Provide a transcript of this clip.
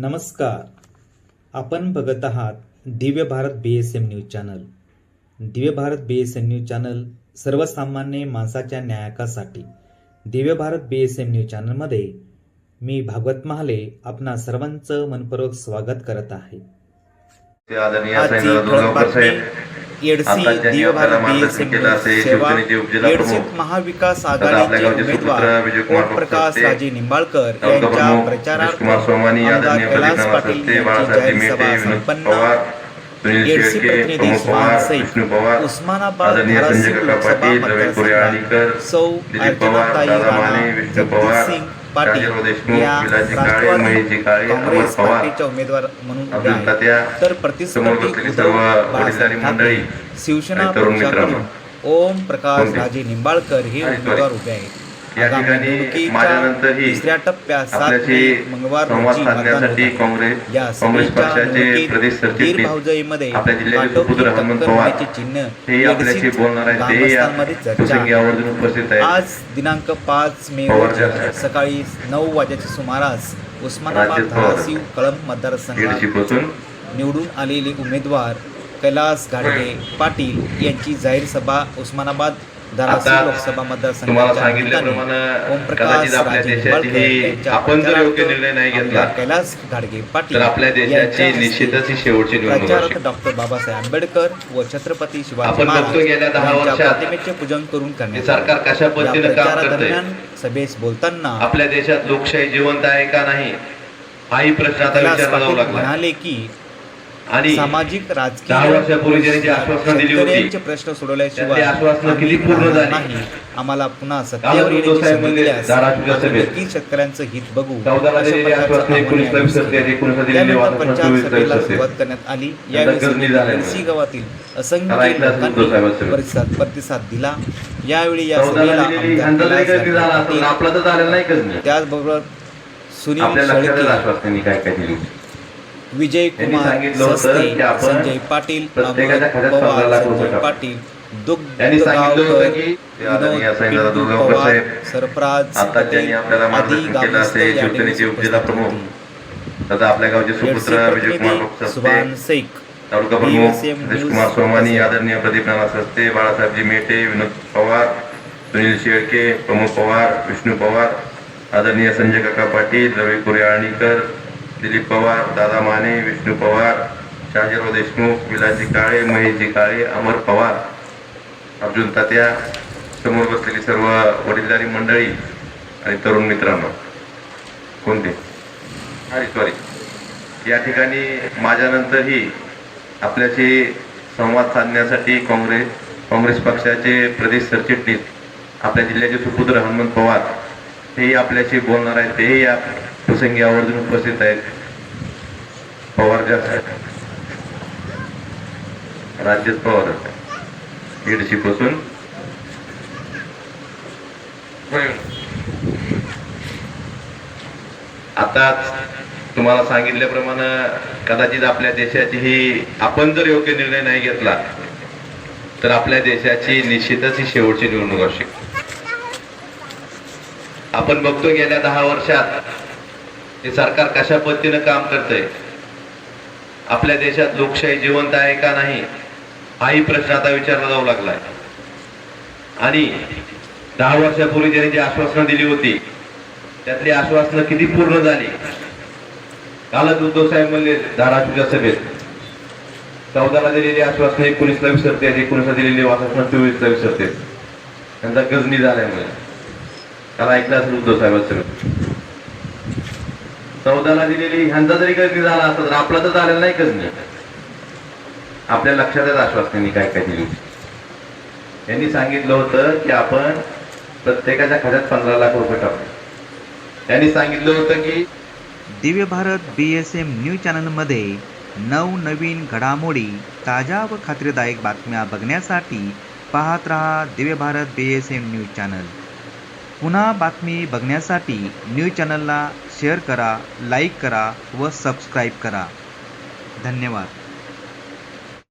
नमस्कार. आपण बघत आहात Divya Bharat B S M news channel. Divya Bharat B S M news channel सर्वसामान्य माणसाच्या न्यायकासाठी Divya Bharat B S M news चॅनलमध्ये मी भागवत महाले आपणा सर्वांचं मनपूर्वक स्वागत करत आहे. ते आदरणीय आजची साईनाथ ठळक दुर्गावकर बातमी साहेब येडसी आता ज्यांनी दिव्य भारत आपल्याला बी एस मार्गदर्शन एम केलं असेल सेवा शिवसेनेचे उपजिल्हा येडसीत प्रमुख. महाविकास आघाडीचे उमेदवार राजे निंबाळकर यांच्या प्रचारार्थ आमदार कैलास पाटील यांची जाहीर सभा संपन्न. प्रतिनिधी सैफ, उस्मानाबाद धाराशिव लोकसभा मतदारसंघात सौ अर्चनाताई राणा जगदीश सिंग पाटील या राष्ट्रवादी काँग्रेस पार्टीच्या उमेदवार म्हणून आहेत तर प्रतिस्पर्धी उद्धव बाळासाहेब ठाकरे शिवसेना पक्षाकडून. ओम प्रकाश? राजे निंबाळकर हे उमेदवार. उभे आहेत या ठिकाणी माझ्यानंतरही तिसऱ्या टप्प्यात आपल्याशी मंगळवार संवाद साधण्यासाठी. काँग्रेस काँग्रेस पक्षाचे प्रदेश सरचिटणीस आपल्या जिल्ह्याचे सुपुत्र हनुमंत पवार हे आपल्याशी बोलणार आहेत ते या प्रसंगी. आवर्जून उपस्थित आहेत आज दिनांक पाच मे सकाळी नऊ वाजेच्या सुमारास उस्मानाबाद. धाराशिव कळंब मतदारसंघात निवडून आलेले उमेदवार कैलास गाडगे पाटील यांची जाहीर सभा उस्मानाबाद लोकसभा तुम्हाला मतदारसंघाच्या सांगितल्याप्रमाणे ही आपण जर योग्य निर्णय नाही घेतला कैलास गाडगे पाटील आपल्या देशाची निश्चितच ही शेवटची निवडणूक डॉक्टर बाबासाहेब आंबेडकर व छत्रपती शिवाजी आपण महाराज वर्षात प्रतिमेचे पूजन करून करण्यात सरकार कशा पद्धतीनं काम प्रचारादरम्यान सभेस बोलताना आपल्या देशात लोकशाही जिवंत आहे का नाही हाही प्रश्न आता विचारला जाऊ लागला. म्हणाले की आणि सामाजिक राजकीय दहा वर्षापूर्वी त्यांनी जी आश्वासनं दिली होती, शेतकऱ्यांचे प्रश्न सोडवल्याशिवाय? नाही. आम्हाला पुन्हा सत्तेवर येण्याची संधी दिल्यास. नक्की शेतकऱ्यांचं हित बघू. सभेला सुरुवात करण्यात आली. यावेळी गावातील असंख्य. लोकांनी प्रतिसाद प्रतिसाद दिला. यावेळी या सभेला त्याचबरोबर सुनील शेळके आश्वासनांनी काय काय दिली विजय कुमार सस्ते संजय पाटील पवार संजय. पाटील आदरणीय आपल्या गावचे सुपुत्र सुभान तालुका प्रमुख कुमार सोमानी प्रदीप नाना सस्ते बाळासाहेबजी मेटे विनोद पवार सुनील शेळके प्रमोद पवार विष्णू पवार आदरणीय संजय काका पाटील रवी कुर्याळणीकर दिलीप पवार दादा माने विष्णू पवार शाजीराव देशमुख विलासजी काळे महेशजी काळे अमर पवार अर्जुन तात्या समोर बसलेली सर्व वडीलधारी मंडळी आणि तरुण मित्रांनो. कोणते? अरे सॉरी या ठिकाणी माझ्यानंतरही आपल्याशी संवाद साधण्यासाठी काँग्रेस काँग्रेस पक्षाचे प्रदेश सरचिटणीस आपल्या जिल्ह्याचे सुपुत्र हनुमंत पवार हेही आपल्याशी बोलणार आहेत तेही या प्रसंगी आवर्जून उपस्थित आहेत. पवारच्या राज्यात पवार लीडरशिप असून आताच तुम्हाला सांगितल्याप्रमाणे कदाचित आपल्या देशाची ही आपण जर योग्य निर्णय नाही घेतला तर आपल्या देशाची निश्चितच ही शेवटची निवडणूक असेल आपण बघतो गेल्या दहा वर्षात हे सरकार कशा पद्धतीनं काम करतंय? आपल्या देशात लोकशाही जिवंत आहे का नाही हाही प्रश्न आता विचारला जाऊ लागलाय. आणि दहा वर्षापूर्वी त्यांनी जी आश्वासनं दिली होती त्यातली आश्वासनं किती पूर्ण झाली? कालच उद्धव साहेब म्हणले धाराशिवच्या सभेत. चौदाला दिलेली आश्वासनं एकोणीसला विसरते एकोणीसला दिलेली आश्वासनं चोवीसला विसरते. त्यांचा गजनी झाल्यामुळे त्याला ऐकलं असेल उद्धव साहेबांचं. चौदाला दिलेली ह्यांचा जरी गजनी झाला असता तर आपला तर झालेला नाही कधी आपल्या लक्षातच आश्वासनांनी काय काय दिली. यांनी सांगितलं होतं की आपण प्रत्येकाच्या खात्यात पंधरा लाख रुपये टाकू. त्यांनी सांगितलं होतं की Divya Bharat B S M news चॅनलमध्ये नवनवीन घडामोडी ताज्या व खात्रीदायक बातम्या बघण्यासाठी पाहत रहा Divya Bharat B S M news channel. पुन्हा बातमी बघण्यासाठी न्यूज चॅनलला शेअर करा लाईक करा व सबस्क्राईब करा. धन्यवाद.